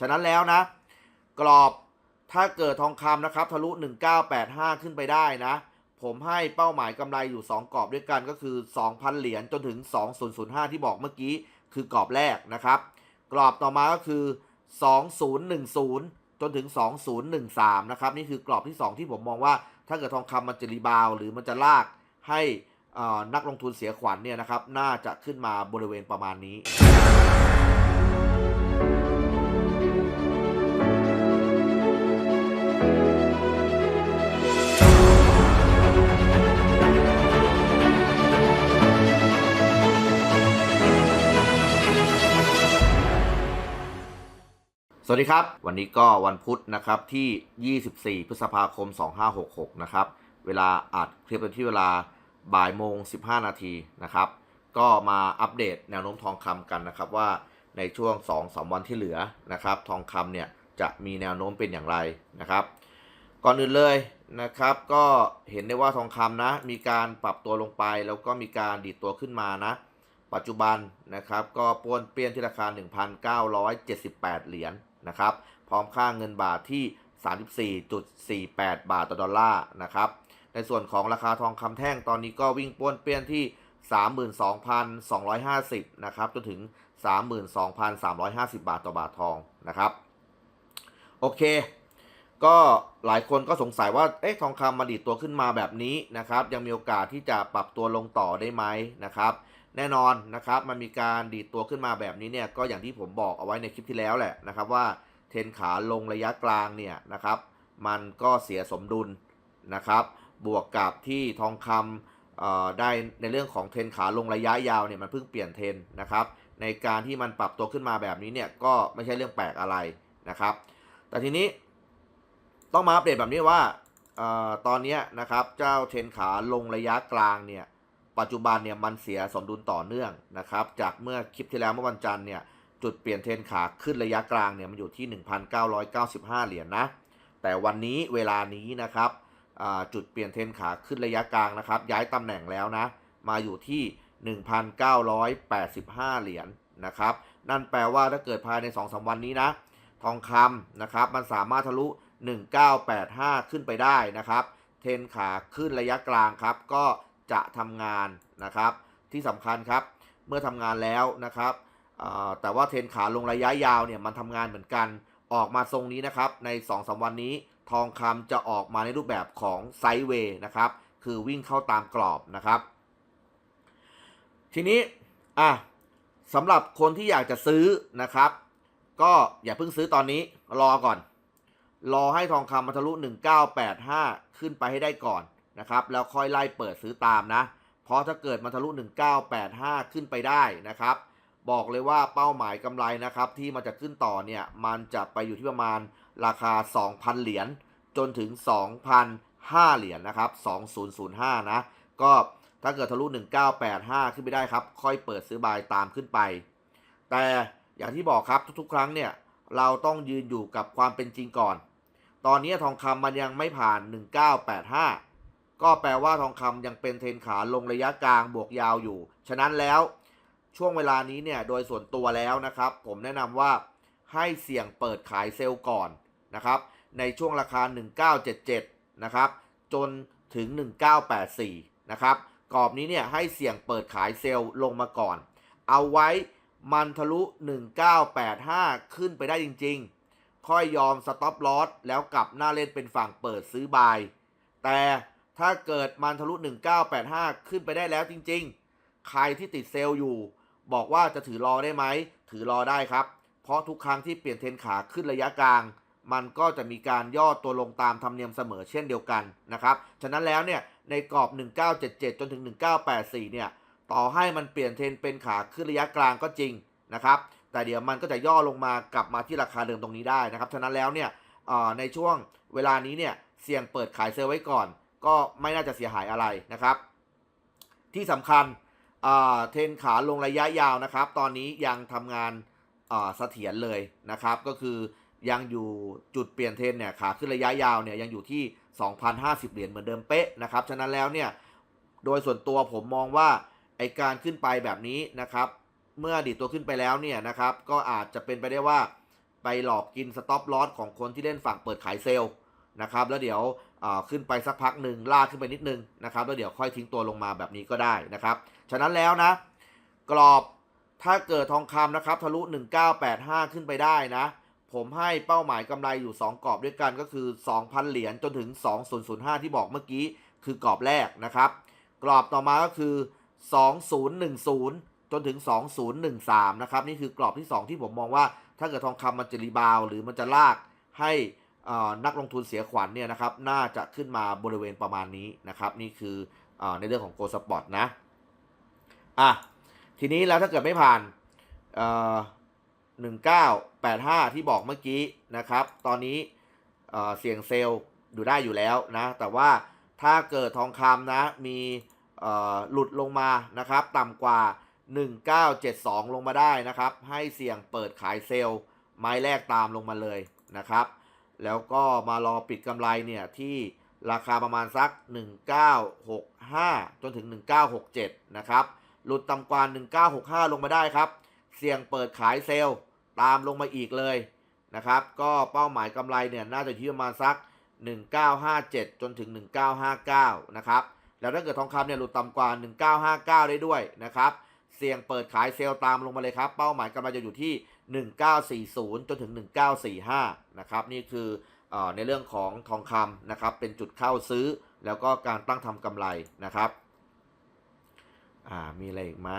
ฉะนั้นแล้วนะ กรอบถ้าเกิดทองคำนะครับทะลุ 1985 ขึ้นไปได้นะ ผมให้เป้าหมายกำไรอยู่ 2 กรอบด้วยกันก็คือ 2,000 เหรียญจนถึง 2005 ที่บอกเมื่อกี้ คือกรอบแรกนะครับ กรอบต่อมาก็คือ 2010 จนถึง 2013 นะครับ นี่คือกรอบที่ 2 ที่ผมมองว่า ถ้าเกิดทองคำมันจะรีบาว หรือมันจะลากให้นักลงทุนเสียขวัญเนี่ยนะครับ น่าจะขึ้นมาบริเวณประมาณนี้ สวัสดีครับ วันนี้ก็วันพุธนะครับที่ 24 พฤษภาคม 2566 นะครับ เวลาอัดคลิปเป็นที่เวลาบ่ายโมง 15 นาทีนะครับ ก็มาอัปเดตแนวโน้มทองคำกันนะครับว่าในช่วง 2-3 วันที่เหลือนะครับ ทองคำเนี่ยจะมีแนวโน้มเป็นอย่างไรนะครับ ก่อนอื่นเลยนะครับ ก็เห็นได้ว่าทองคำนะ มีการปรับตัวลงไปแล้วก็มีการดีดตัวขึ้นมานะ ปัจจุบันนะครับ ก็ป้วนเปี้ยนที่ราคา 1,978 เหรียญ นะครับ พร้อมค่าเงินบาทที่ 34.48 บาทต่อดอลลาร์นะครับ ในส่วนของราคาทองคำแท่งตอนนี้ก็วิ่งป้วนเปี้ยนที่ 32,250 นะครับจนถึง 32,350 บาทต่อบาททองนะครับ โอเค ก็หลายคนก็สงสัยว่า เอ๊ะ ทองคำมาดีดตัวขึ้นมาแบบนี้นะครับ ยังมีโอกาสที่จะปรับตัวลงต่อได้ไหมนะครับ แน่นอนนะครับมันมีการดีดตัวขึ้นมาแบบนี้เนี่ยก็อย่างที่ผมบอกเอาไว้ในคลิปที่แล้วแหละนะครับว่าเทนขาลงระยะกลางเนี่ยนะครับมันก็เสียสมดุลนะครับ บวกกับที่ทองคำเอ่อได้ในเรื่องของเทนขาลงระยะยาวเนี่ยมันเพิ่งเปลี่ยนเทนนะครับในการที่มันปรับตัวขึ้นมาแบบนี้เนี่ยก็ไม่ใช่เรื่องแปลกอะไรนะครับ แต่ทีนี้ต้องมาอัปเดตแบบนี้ว่าเออตอนนี้นะครับเจ้าเทนขาลงระยะกลางเนี่ย ปัจจุบันเนี่ยมันเสียสมดุลต่อเนื่องนะครับ จากเมื่อคลิปที่แล้วเมื่อวันจันทร์เนี่ยจุดเปลี่ยนเทรนขาขึ้นระยะกลางเนี่ยมันอยู่ที่ 1,995 เหรียญนนะ แต่วันนี้เวลานี้นะครับจุดเปลี่ยนเทรนขาขึ้นระยะกลางนะครับ ย้ายตำแหน่งแล้วนะ มาอยู่ที่ 1,985 เหรียญนะครับ นั่นแปลว่าถ้าเกิดภายใน 2-3 วันนี้นะ ทองคำนะครับมันสามารถทะลุ 1985 ขึ้นไปได้นะครับ เทรนขาขึ้นระยะกลางครับก็ จะทำงานนะครับ ที่สำคัญครับเมื่อทำงานแล้วนะครับแต่ว่าเทนขาลงระยะยาวเนี่ยมันทำงานเหมือนกันออกมาทรงนี้นะครับ ใน2-3วันนี้ทองคำจะออกมาในรูปแบบของไซด์เวย์นะครับ คือวิ่งเข้าตามกรอบนะครับ ทีนี้อะสำหรับคนที่อยากจะซื้อนะครับ ก็อย่าเพิ่งซื้อตอนนี้รอก่อน รอให้ทองคำมาทะลุ 1985 ขึ้นไปให้ได้ก่อน นะครับแล้วค่อยไล่เปิดซื้อตามนะ เพราะถ้าเกิดมันทะลุ 1985 ขึ้นไปได้นะครับ บอกเลยว่าเป้าหมายกำไรนะครับที่มันจะขึ้นต่อเนี่ยมันจะไปอยู่ที่ประมาณราคา 2,000 เหรียญจนถึง 2,005 เหรียญนะครับ 2005 นะ ก็ถ้าเกิดทะลุ 1985 ขึ้นไปได้ครับ ค่อยเปิดซื้อบายตามขึ้นไป แต่อย่างที่บอกครับทุกๆ ครั้งเนี่ยเราต้องยืนอยู่กับความเป็นจริงก่อน ตอนนี้ทองคำมันยังไม่ผ่าน 1985 ก็แปลว่าทองคำยังเป็นเทรนขาลงระยะกลางบวกยาวอยู่ ฉะนั้นแล้วช่วงเวลานี้เนี่ยโดยส่วนตัวแล้วนะครับ ผมแนะนำว่าให้เสี่ยงเปิดขายเซลล์ก่อนนะครับ ในช่วงราคา 1977 นะครับ จนถึง 1984 นะครับ กรอบนี้เนี่ยให้เสี่ยงเปิดขายเซลล์ลงมาก่อน เอาไว้มันทะลุ 1985 ขึ้นไปได้จริง ๆ ค่อยยอมสต็อปลอสแล้วกลับหน้าเล่นเป็นฝั่งเปิดซื้อบาย แต่ ถ้าเกิดมันทะลุ 1985 ขึ้นไปได้แล้วจริงๆ ใครที่ติดเซลล์อยู่ บอกว่าจะถือรอได้ไหม ถือรอได้ครับ เพราะทุกครั้งที่เปลี่ยนเทนขาขึ้นระยะกลาง มันก็จะมีการย่อตัวลงตามธรรมเนียมเสมอเช่นเดียวกันนะครับ ฉะนั้นแล้วเนี่ยในกรอบ 1977 จนถึง 1984 เนี่ย ต่อให้มันเปลี่ยนเทนเป็นขาขึ้นระยะกลางก็จริงนะครับ แต่เดี๋ยวมันก็จะย่อลงมากลับมาที่ราคาเดิมตรงนี้ได้นะครับ ฉะนั้นแล้วเนี่ยในช่วงเวลานี้เนี่ยเสี่ยงเปิดขายเซลล์ไว้ก่อน ก็ไม่น่าจะเสียหายอะไรนะครับ ที่สำคัญเทรนขาลงระยะยาวนะครับ ตอนนี้ยังทำงานเสถียรเลยนะครับ ก็คือยังอยู่จุดเปลี่ยนเทรนเนี่ยขาขึ้นระยะยาวเนี่ยยังอยู่ที่ 2,050 เหรียญเหมือนเดิมเป๊ะนะครับ ฉะนั้นแล้วเนี่ยโดยส่วนตัวผมมองว่าไอการขึ้นไปแบบนี้นะครับ เมื่อดีดตัวขึ้นไปแล้วเนี่ยนะครับ ก็อาจจะเป็นไปได้ว่าไปหลอกกินสต็อปลอสของคนที่เล่นฝั่งเปิดขายเซลล์นะครับ แล้วเดี๋ยว ขึ้นไปสักพักหนึ่งลากขึ้นไปนิดนึงนะครับแล้วเดี๋ยวค่อยทิ้งตัวลงมาแบบนี้ก็ได้นะครับ ฉะนั้นแล้วนะ กรอบถ้าเกิดทองคำนะครับทะลุ 1985 ขึ้นไปได้นะ ผมให้เป้าหมายกำไรอยู่ 2 กรอบด้วยกันก็คือ 2,000 เหรียญจนถึง 2005 ที่บอกเมื่อกี้ คือกรอบแรกนะครับ กรอบต่อมาก็คือ 2010 จนถึง 2013 นะครับ นี่คือกรอบที่ 2 ที่ผมมองว่า ถ้าเกิดทองคำมันจะรีบาวหรือมันจะลากให้ นักลงทุนเสียขวัญเนี่ยนะครับน่าจะขึ้นมาบริเวณประมาณนี้นะครับ นี่คืออในเรื่องของโกลสปอร์ตนะอะทีนี้แล้วถ้าเกิดไม่ผ่านหนึ่งเอ่อ1985ที่บอกเมื่อกี้นะครับ ตอนนี้เสี่ยงเซลล์อยู่ได้อยู่แล้วนะ แต่ว่าถ้าเกิดทองคำนะมีหลุดลงมานะครับ ต่ำกว่า 1972 ลงมาได้นะครับ ให้เสี่ยงเปิดขายเซลล์ไม้แรกตามลงมาเลยนะครับ แล้วก็มารอปิดกำไรเนี่ยที่ราคาประมาณสัก 1965 จนถึง 1967 นะครับ หลุดต่ำกว่า 1965 ลงมาได้ครับ เสี่ยงเปิดขายเซลล์ตามลงมาอีกเลยนะครับ ก็เป้าหมายกำไรเนี่ยน่าจะที่ประมาณสัก 1957 จนถึง 1959 นะครับ แล้วถ้าเกิดทองคำเนี่ยหลุดต่ำกว่า 1959 ได้ด้วยนะครับ เสี่ยงเปิดขายเซลล์ตามลงมาเลยครับ เป้าหมายกำไรจะอยู่ที่ 1940 จนถึง 1945 นะครับ นี่คืออในเรื่องของทองคำนะครับ เป็นจุดเข้าซื้อ แล้วก็การตั้งทำกำไรนะครับมีอะไรอีกไหม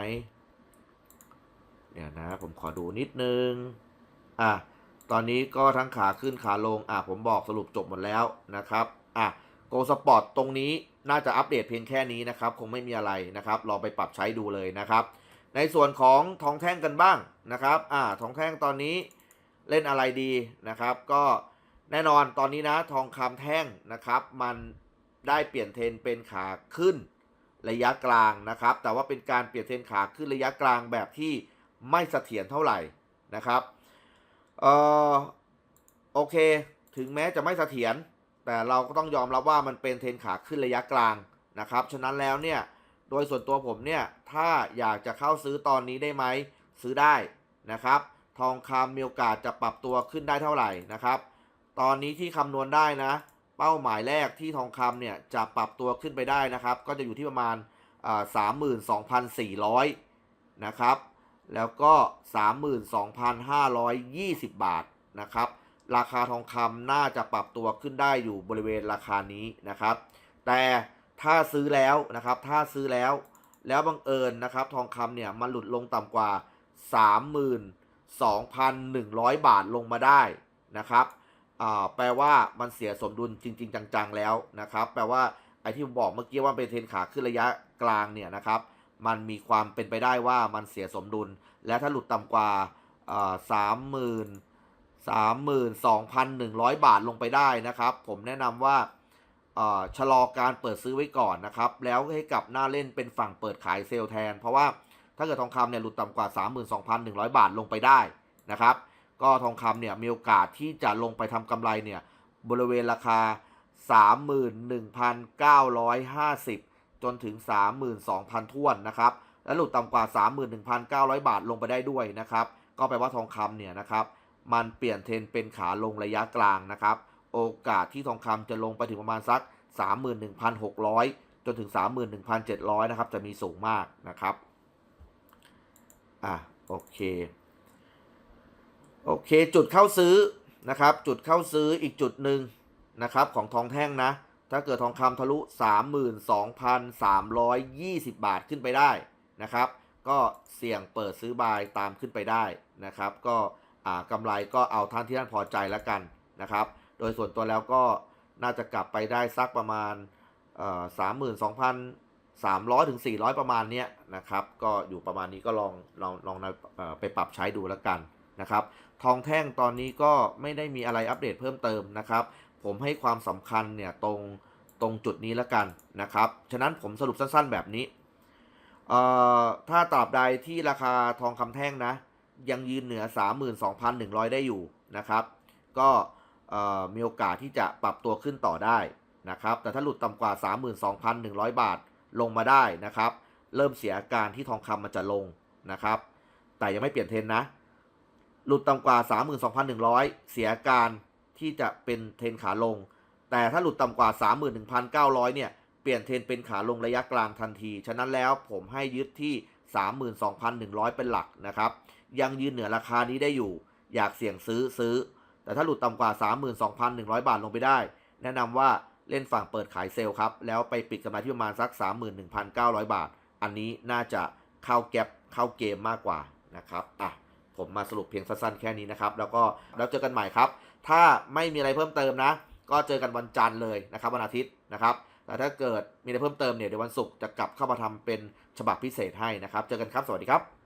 เดี๋ยวนะ ผมขอดูนิดนึง อะ ตอนนี้ก็ทั้งขาขึ้นขาลง อะ ผมบอกสรุปจบหมดแล้วนะครับ อะ โกสปอร์ตตรงนี้น่าจะอัปเดตเพียงแค่นี้นะครับ คงไม่มีอะไรนะครับ ลองไปปรับใช้ดูเลยนะครับ ในส่วนของทองแท่งกันบ้างนะครับอ่าทองแท่งตอนนี้เล่นอะไรดีนะครับ ก็แน่นอนตอนนี้นะทองคำแท่งนะครับ มันได้เปลี่ยนเทรนเป็นขาขึ้นระยะกลางนะครับ แต่ว่าเป็นการเปลี่ยนเทรนขาขึ้นระยะกลางแบบที่ไม่เสถียรเท่าไหร่นะครับเอ่อโอเค ถึงแม้จะไม่เสถียรแต่เราก็ต้องยอมรับว่ามันเป็นเทรนขาขึ้นระยะกลางนะครับ ฉะนั้นแล้วเนี่ย โดยส่วนตัวผมเนี่ยถ้าอยากจะเข้าซื้อตอนนี้ได้ไหมซื้อได้นะครับ ทองคำมีโอกาสจะปรับตัวขึ้นได้เท่าไหร่นะครับ ตอนนี้ที่คำนวณได้นะ เป้าหมายแรกที่ทองคำเนี่ยจะปรับตัวขึ้นไปได้นะครับ ก็จะอยู่ที่ประมาณสามหมื่นสองพันสี่ร้อยนะครับ แล้วก็32,520บาทนะครับ ราคาทองคำน่าจะปรับตัวขึ้นได้อยู่บริเวณราคานี้นะครับ แต่ ถ้าซื้อแล้วนะครับ ถ้าซื้อแล้ว แล้วบังเอิญนะครับ ทองคำเนี่ยมันหลุดลงต่ำกว่า 32,100 บาทลงมาได้นะครับแปลว่ามันเสียสมดุลจริง ๆ จังๆแล้วนะครับ แปลว่าไอ้ที่ผมบอกเมื่อกี้ว่าเป็นเทรนขาขึ้นระยะกลางเนี่ยนะครับ มันมีความเป็นไปได้ว่ามันเสียสมดุล และถ้าหลุดต่ำกว่าสามหมื่นสามหมื่นสองพันหนึ่งร้อยบาทลงไปได้นะครับ ผมแนะนำว่า ชะลอการเปิดซื้อไว้ก่อนนะครับ แล้วให้กลับหน้าเล่นเป็นฝั่งเปิดขายเซลล์แทน เพราะว่าถ้าเกิดทองคำเนี่ยหลุดต่ำกว่า 32,100 บาทลงไปได้นะครับ ก็ทองคำเนี่ยมีโอกาสที่จะลงไปทำกำไรเนี่ยบริเวณราคา 31,950 จนถึง 32,000ท้วนนะครับ และหลุดต่ำกว่า 31,900 บาทลงไปได้ด้วยนะครับ ก็แปลว่าทองคำเนี่ยนะครับ มันเปลี่ยนเทรนเป็นขาลงระยะกลางนะครับ โอกาสที่ทองคำจะลงไปถึงประมาณสัก 31,600 จนถึง 31,700 นะครับ จะมีสูงมากนะครับ อะ โอเค โอเค จุดเข้าซื้อนะครับ จุดเข้าซื้ออีกจุดหนึ่งนะครับ ของทองแท่งนะ ถ้าเกิดทองคำทะลุ 32,320 บาทขึ้นไปได้นะครับ ก็เสี่ยงเปิดซื้อบายตามขึ้นไปได้นะครับ ก็อ่ากำไรก็เอาท่านที่ท่านพอใจแล้วกันนะครับ โดยส่วนตัวแล้วก็น่าจะกลับไปได้สักประมาณสามหมื่นสองพันสามร้อยถึงสี่ร้อยประมาณเนี้ยนะครับ ก็อยู่ประมาณนี้ก็ลองลองลองเอ่อไปปรับใช้ดูแล้วกันนะครับ ทองแท่งตอนนี้ก็ไม่ได้มีอะไรอัปเดตเพิ่มเติมนะครับ ผมให้ความสำคัญเนี่ยตรงตรงจุดนี้แล้วกันนะครับ ฉะนั้นผมสรุปสั้นๆแบบนี้ ถ้าตราบใดที่ราคาทองคำแท่งนะ ยังยืนเหนือ 32,100 ได้อยู่นะครับ ก็ มีโอกาสที่จะปรับตัวขึ้นต่อได้นะครับ แต่ถ้าหลุดต่ำกว่า 32,100 บาทลงมาได้นะครับ เริ่มเสียอาการที่ทองคำมันจะลงนะครับ แต่ยังไม่เปลี่ยนเทรนนะ หลุดต่ำกว่า 32,100 เสียการที่จะเป็นเทรนขาลง แต่ถ้าหลุดต่ำกว่า 31,900 เนี่ย เปลี่ยนเทรนเป็นขาลงระยะกลางทันที ฉะนั้นแล้วผมให้ยึดที่ 32,100 เป็นหลักนะครับ ยังยืนเหนือราคานี้ได้อยู่ อยากเสี่ยงซื้อซื้อ แต่ถ้าหลุดต่ำกว่า 32,100 บาทลงไปได้ แนะนำว่าเล่นฝั่งเปิดขายเซลล์ครับ แล้วไปปิดกำไรที่ประมาณสัก 31,900 บาท อันนี้น่าจะเข้าแก็บเข้าเกมมากกว่านะครับอะผมมาสรุปเพียงสั้นๆแค่นี้นะครับ แล้วก็แล้วเจอกันใหม่ครับ ถ้าไม่มีอะไรเพิ่มเติมนะ ก็เจอกันวันจันทร์เลยนะครับวันอาทิตย์นะครับแต่ถ้าเกิดมีอะไรเพิ่มเติมเนี่ยเดี๋ยววันศุกร์จะกลับเข้ามาทำเป็นฉบับพิเศษให้นะครับ เจอกันครับ สวัสดีครับ